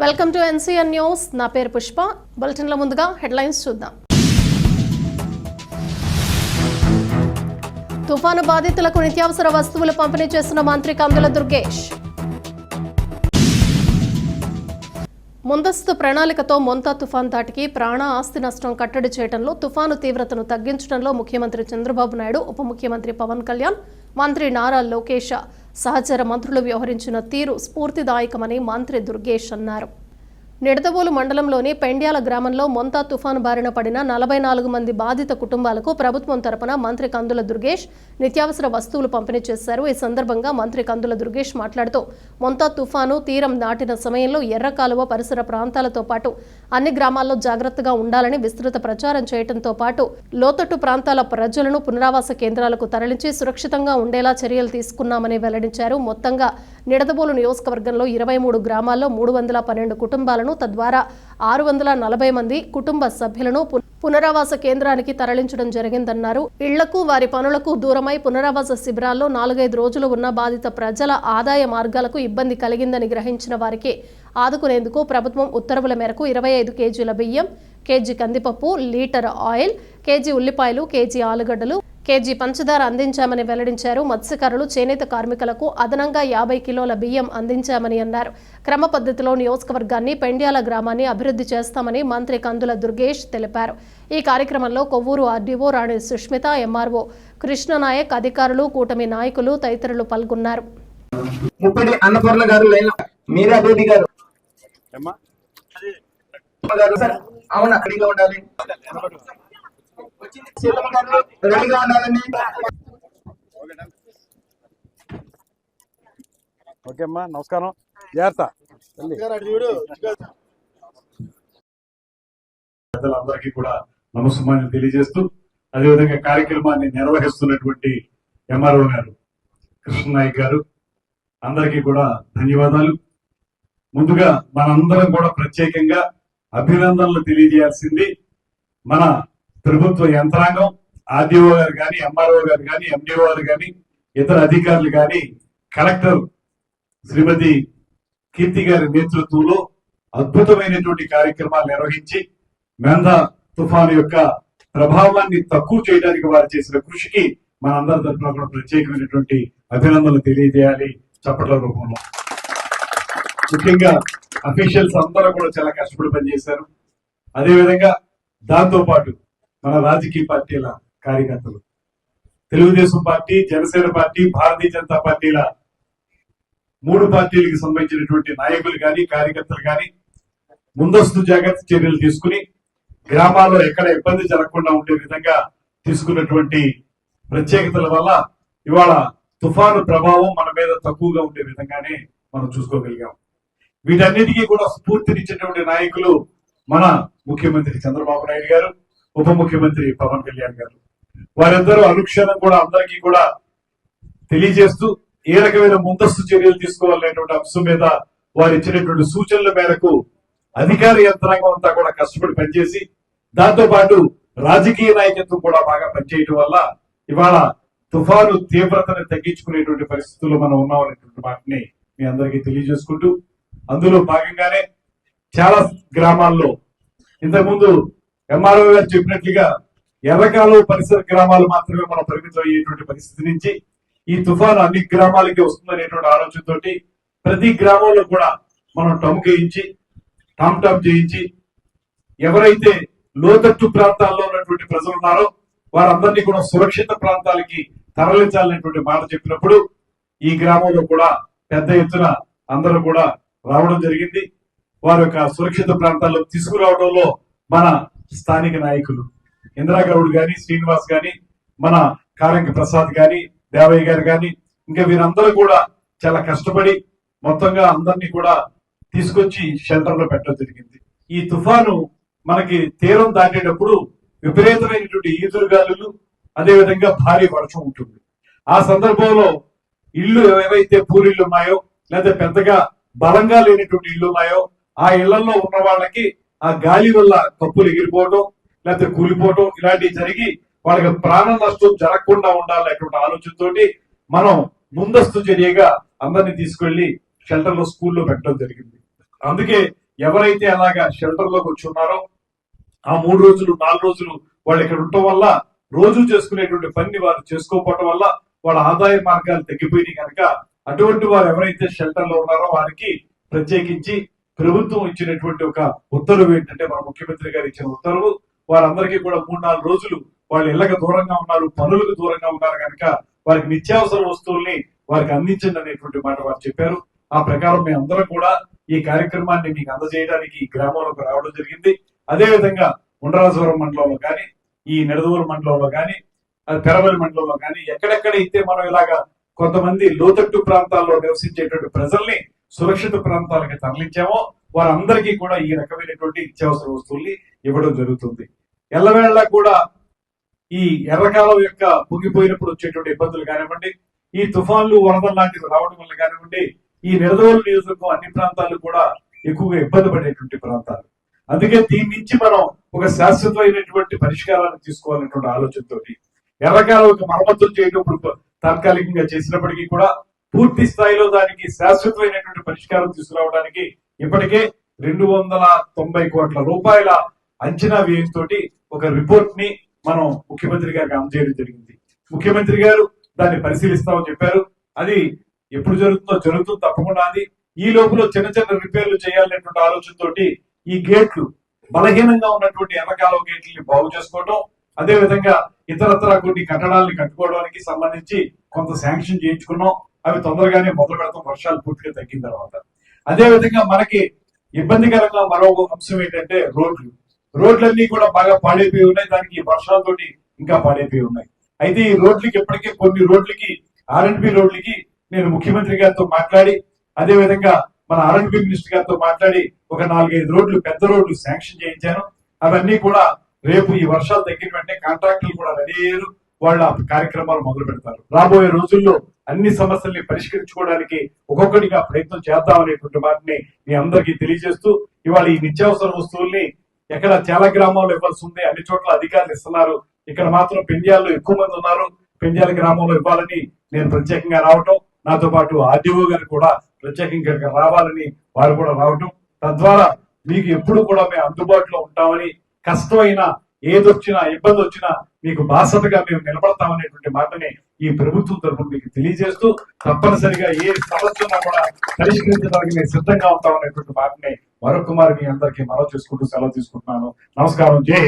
Welcome to NCN news. నా పేరు పుష్ప. బులెటిన్ల ముందుగా హెడ్లైన్స్ చూద్దాం. తుఫాను బాధితులకు నిత్యావసర వస్తువులు పంపిణీ చేస్తున్న మంత్రి కందుల దుర్గేష్. ముందస్తు ప్రణాళికతో మొంతా తుఫాన్ దాటికి ప్రాణ ఆస్తి నష్టం కట్టడి చేయడంలో తుఫాను తీవ్రతను తగ్గించడంలో ముఖ్యమంత్రి చంద్రబాబు నాయుడు ఉప ముఖ్యమంత్రి పవన్ కళ్యాణ్ మంత్రి నారా లోకేష్ సహచర మంత్రులు వ్యవహరించిన తీరు స్ఫూర్తిదాయకమని మంత్రి దుర్గేష్ అన్నారు. నిడదవోలు మండలంలోని పెండ్యాల గ్రామంలో మొంతా తుఫాను బారిన పడిన నలభై నాలుగు మంది బాధిత కుటుంబాలకు ప్రభుత్వం తరపున మంత్రి కందుల దుర్గేష్ నిత్యావసర వస్తువులు పంపిణీ చేశారు. ఈ సందర్భంగా మంత్రి కందుల దుర్గేష్ మాట్లాడుతూ మొంతా తుఫాను తీరం దాటిన సమయంలో ఎర్రకాలువ పరిసర ప్రాంతాలతో పాటు అన్ని గ్రామాల్లో జాగ్రత్తగా ఉండాలని విస్తృత ప్రచారం చేయడంతో పాటు లోతట్టు ప్రాంతాల ప్రజలను పునరావాస కేంద్రాలకు తరలించి సురక్షితంగా ఉండేలా చర్యలు తీసుకున్నామని వెల్లడించారు. మొత్తంగా నిడదబోలు నియోజకవర్గంలో ఇరవై మూడు గ్రామాల్లో మూడు వందల పన్నెండు కుటుంబాలను తద్వారా ఆరు వందల నలభై మంది కుటుంబ సభ్యులను పునరావాస కేంద్రానికి తరలించడం జరిగిందన్నారు. ఇళ్ళకు వారి పనులకు దూరమై పునరావాస శిబిరాల్లో నాలుగైదు రోజులు ఉన్న బాధిత ప్రజల ఆదాయ మార్గాలకు ఇబ్బంది కలిగిందని గ్రహించిన వారికి ఆదుకునేందుకు ప్రభుత్వం ఉత్తర్వుల మేరకు ఇరవై ఐదు కేజీల బియ్యం కేజీ కందిపప్పు లీటర్ ఆయిల్ కేజీ ఉల్లిపాయలు కేజీ ఆలుగడ్డలు కేజీ పంచదార అందించామని వెల్లడించారు. మత్స్యకారులు చేనేత కార్మికులకు అదనంగా యాభై కిలోల బియ్యం అందించామని అన్నారు. క్రమ పద్ధతిలో నియోజకవర్గాన్ని పెండ్యాల గ్రామాన్ని అభివృద్ధి చేస్తామని మంత్రి కందుల దుర్గేష్ తెలిపారు. ఈ కార్యక్రమంలో కొవ్వూరు ఆర్డీఓ రాణి సుష్మిత ఎంఆర్ఓ కృష్ణనాయక్ అధికారులు కూటమి నాయకులు తదితరులు పాల్గొన్నారు. అవునా? ఉండాలి. రెడీగా ఉండాలండి. ఓకే అమ్మా నమస్కారం. జాగ్రత్త. పెద్దలందరికీ కూడా నమస్కారాన్ని తెలియజేస్తూ అదేవిధంగా కార్యక్రమాన్ని నిర్వహిస్తున్నటువంటి ఎంఆర్ఓ గారు కృష్ణనాయక్ గారు అందరికీ కూడా ధన్యవాదాలు. ముందుగా మనందరం కూడా ప్రత్యేకంగా అభినందనలు తెలియజేయాల్సింది మన ప్రభుత్వ యంత్రాంగం ఆర్డీఓ గారు కానీ ఎంఆర్ఓ గారు కానీ ఎండిఓ గారు కానీ ఇతర అధికారులు కానీ కలెక్టర్ శ్రీమతి కీర్తి గారి నేతృత్వంలో అద్భుతమైనటువంటి కార్యక్రమాలు నిర్వహించి మెంద తుఫాను యొక్క ప్రభావాన్ని తక్కువ చేయడానికి వారు చేసిన కృషికి మనందరి తరఫున కూడా ప్రత్యేకమైనటువంటి అభినందనలు తెలియజేయాలి చప్పట్ల రూపంలో. ముఖ్యంగా అఫీషియల్స్ అందరూ కూడా చాలా కష్టపడి పనిచేశారు. అదేవిధంగా దాంతో పాటు మన రాజకీయ పార్టీల కార్యకర్తలు. తెలుగుదేశం పార్టీ జనసేన పార్టీ భారతీయ జనతా పార్టీల మూడు పార్టీలకు సంబంధించినటువంటి నాయకులు కానీ కార్యకర్తలు కానీ ముందస్తు జాగ్రత్త చర్యలు తీసుకుని గ్రామాల్లో ఎక్కడ ఇబ్బంది జరగకుండా ఉండే విధంగా తీసుకున్నటువంటి ప్రత్యేకతల వల్ల ఇవాళ తుఫాను ప్రభావం మన మీద తక్కువగా ఉండే విధంగానే మనం చూసుకోగలిగాం. వీటన్నిటికీ కూడా స్ఫూర్తినిచ్చేటువంటి నాయకులు మన ముఖ్యమంత్రి చంద్రబాబు నాయుడు గారు. ఉప ముఖ్యమంత్రి పవన్ కళ్యాణ్ గారు. వారందరూ అనుక్షణం కూడా అందరికీ కూడా తెలియజేస్తూ ఏ రకమైన ముందస్తు చర్యలు తీసుకోవాలనేటువంటి అంశం మీద వారు ఇచ్చినటువంటి సూచనల మేరకు అధికార యంత్రాంగం అంతా కూడా కష్టపడి పనిచేసి దాంతో పాటు రాజకీయ నాయకత్వం కూడా బాగా పనిచేయడం వల్ల ఇవాళ తుఫాను తీవ్రతను తగ్గించుకునేటువంటి పరిస్థితుల్లో మనం ఉన్నామనేటువంటి మాటని మీ అందరికీ తెలియజేసుకుంటూ అందులో భాగంగానే చాలా గ్రామాల్లో ఇంతకుముందు ఎంఆర్ఓ గారు చెప్పినట్లుగా ఎర్రకాలు పరిసర గ్రామాలు మాత్రమే మనం పరిమితం అయ్యేటువంటి పరిస్థితి నుంచి ఈ తుఫాను అన్ని గ్రామాలకి వస్తుందనేటువంటి ఆలోచనతోటి ప్రతి గ్రామంలో కూడా మనం టమ్ చేయించి టామ్ టామ్ చేయించి ఎవరైతే లోతట్టు ప్రాంతాల్లో ఉన్నటువంటి ప్రజలు ఉన్నారో వారందరినీ కూడా సురక్షిత ప్రాంతాలకి తరలించాలనేటువంటి మాట చెప్పినప్పుడు ఈ గ్రామంలో కూడా పెద్ద ఎత్తున అందరూ కూడా రావడం జరిగింది. వారి యొక్క సురక్షిత ప్రాంతాల్లో తీసుకురావడంలో మన స్థానిక నాయకులు ఇందిరాగౌడ్ గాని శ్రీనివాస్ గాని మన కారంకి ప్రసాద్ గాని దేవయ్య గారు గాని ఇంకా వీరందరూ కూడా చాలా కష్టపడి మొత్తంగా అందరినీ కూడా తీసుకొచ్చి షెల్టర్లో పెట్టడం జరిగింది. ఈ తుఫాను మనకి తీరం దాటేటప్పుడు విపరీతమైనటువంటి ఈదురుగాలులు అదేవిధంగా భారీ వర్షం ఉంటుంది. ఆ సందర్భంలో ఇల్లు ఏవైతే పూరిళ్ళు ఉన్నాయో లేదా పెద్దగా బలంగా లేనటువంటి ఇల్లు ఉన్నాయో ఆ ఇళ్ళలో ఉన్న వాళ్ళకి ఆ గాలి వల్ల కప్పులు ఎగిరిపోవటం లేకపోతే కూలిపోవటం ఇలాంటివి జరిగి వాళ్ళకి ప్రాణ నష్టం జరగకుండా ఉండాలనేటువంటి ఆలోచనతోటి మనం ముందస్తు చర్యగా అందరినీ తీసుకెళ్ళి షెల్టర్లో స్కూల్లో పెట్టడం జరిగింది. అందుకే ఎవరైతే అలాగా షెల్టర్లోకి వచ్చి ఉన్నారో ఆ మూడు రోజులు నాలుగు రోజులు వాళ్ళు ఇక్కడ ఉండటం వల్ల రోజు చేసుకునేటువంటి పని వారు చేసుకోకపోవటం వల్ల వాళ్ళ ఆదాయ మార్గాలు తగ్గిపోయినాయి కనుక అటువంటి వారు ఎవరైతే షెల్టర్లో ఉన్నారో వారికి ప్రత్యేకించి ప్రభుత్వం ఇచ్చినటువంటి ఒక ఉత్తర్వు ఏంటంటే మన ముఖ్యమంత్రి గారు ఇచ్చిన ఉత్తర్వు వారందరికీ కూడా మూడు నాలుగు రోజులు వాళ్ళు ఇళ్ళకి దూరంగా ఉన్నారు పనులకు దూరంగా ఉన్నారు కనుక వారికి నిత్యావసర వస్తువుల్ని వారికి అందించండి అనేటువంటి మాట వారు చెప్పారు. ఆ ప్రకారం మేము అందరం కూడా ఈ కార్యక్రమాన్ని మీకు అందజేయడానికి ఈ గ్రామంలోకి రావడం జరిగింది. అదే విధంగా ఉండరాజవరం మండలంలో కానీ ఈ నిడదవరం మండలంలో కానీ అది పెరవలి మండలంలో కానీ ఎక్కడెక్కడైతే మనం ఇలాగా కొంతమంది లోతట్టు ప్రాంతాల్లో నివసించేటువంటి ప్రజల్ని సురక్షిత ప్రాంతాలకి తరలించామో వారందరికీ కూడా ఈ రకమైనటువంటి నిత్యావసర వస్తువుల్ని ఇవ్వడం జరుగుతుంది. ఎల్లవేళ కూడా ఈ ఎర్రకాలం యొక్క పొంగిపోయినప్పుడు వచ్చేటువంటి ఇబ్బందులు కానివ్వండి ఈ తుఫాన్లు వరదలు లాంటివి రావడం వల్ల కానివ్వండి ఈ నిడదవోలు నియోజకవర్గం అన్ని ప్రాంతాలు కూడా ఎక్కువగా ఇబ్బంది పడేటువంటి ప్రాంతాలు. అందుకే దీని నుంచి మనం ఒక శాశ్వతమైనటువంటి పరిష్కారాన్ని తీసుకోవాలనేటువంటి ఆలోచనతోటి ఎర్రకాలం ఒక మరమ్మతులు చేయటప్పుడు తాత్కాలికంగా చేసినప్పటికీ కూడా పూర్తి స్థాయిలో దానికి శాశ్వతమైనటువంటి పరిష్కారం తీసుకురావడానికి ఇప్పటికే రెండు వందల తొంభై కోట్ల రూపాయల అంచనా వ్యయంతో ఒక రిపోర్ట్ని మనం ముఖ్యమంత్రి గారికి అందజేయడం జరిగింది. ముఖ్యమంత్రి గారు దాన్ని పరిశీలిస్తామని చెప్పారు. అది ఎప్పుడు జరుగుతుందో జరుగుతుంది తప్పకుండా అది. ఈ లోపల చిన్న చిన్న రిపేర్లు చేయాలనేటువంటి ఆలోచనతోటి ఈ గేట్లు బలహీనంగా ఉన్నటువంటి ఎర్రకాలువ గేట్లని బాగు చేసుకోవడం అదే విధంగా ఇతరత్ర కొన్ని కట్టడాలని కట్టుకోవడానికి సంబంధించి కొంత శాంక్షన్ చేయించుకున్నాం. అవి తొందరగానే మొదలు పెడతాం. వర్షాలు పూర్తిగా తగ్గిన తర్వాత. అదే విధంగా మనకి ఇబ్బందికరంగా మరో అంశం ఏంటంటే రోడ్లు. రోడ్లన్నీ కూడా బాగా పాడైపోయి ఉన్నాయి. దానికి ఈ వర్షాలతోటి ఇంకా పాడైపోయి ఉన్నాయి. అయితే ఈ రోడ్లకి ఇప్పటికే కొన్ని రోడ్లకి ఆర్ఎండ్బి రోడ్లకి నేను ముఖ్యమంత్రి గారితో మాట్లాడి అదేవిధంగా మన ఆర్ఎండ్బి మినిస్టర్ గారితో మాట్లాడి ఒక నాలుగైదు రోడ్లు పెద్ద రోడ్లు శాంక్షన్ చేయించాను. అవన్నీ కూడా రేపు ఈ వర్షాలు తగ్గిన వెంటనే కాంట్రాక్టులు కూడా రెడీ అయ్యారు. వాళ్ళ కార్యక్రమాలు మొదలు పెడతారు. రాబోయే రోజుల్లో అన్ని సమస్యల్ని పరిష్కరించుకోవడానికి ఒక్కొక్కటిగా ప్రయత్నం చేద్దాం అనేటువంటి వాటిని మీ అందరికీ తెలియజేస్తూ ఇవాళ ఈ నిత్యావసర వస్తువుల్ని ఎక్కడ చాలా గ్రామాల్లో ఇవ్వాల్సి ఉంది అన్ని చోట్ల అధికారులు ఇస్తున్నారు. ఇక్కడ మాత్రం పెండ్యాల్లో ఎక్కువ మంది ఉన్నారు. పెండ్యాల గ్రామంలో ఇవ్వాలని నేను ప్రత్యేకంగా రావటం నాతో పాటు ఆర్డీఓ గారు కూడా ప్రత్యేకంగా రావాలని వారు కూడా రావటం. తద్వారా మీకు ఎప్పుడు కూడా మేము అందుబాటులో ఉంటామని కష్టమైన ఏదొచ్చినా ఇబ్బంది వచ్చినా మీకు బాసతగా మేము నిలబడతామనేటువంటి మాటని ఈ ప్రభుత్వం తరఫున మీకు తెలియజేస్తూ తప్పనిసరిగా ఏ సమస్య కూడా పరిష్కరించడానికి మేము సిద్ధంగా ఉంటామనేటువంటి మాటని మరొక కుమార్ మీ అందరికీ మనవి చేసుకుంటూ సెలవు తీసుకుంటున్నాను. నమస్కారం. జై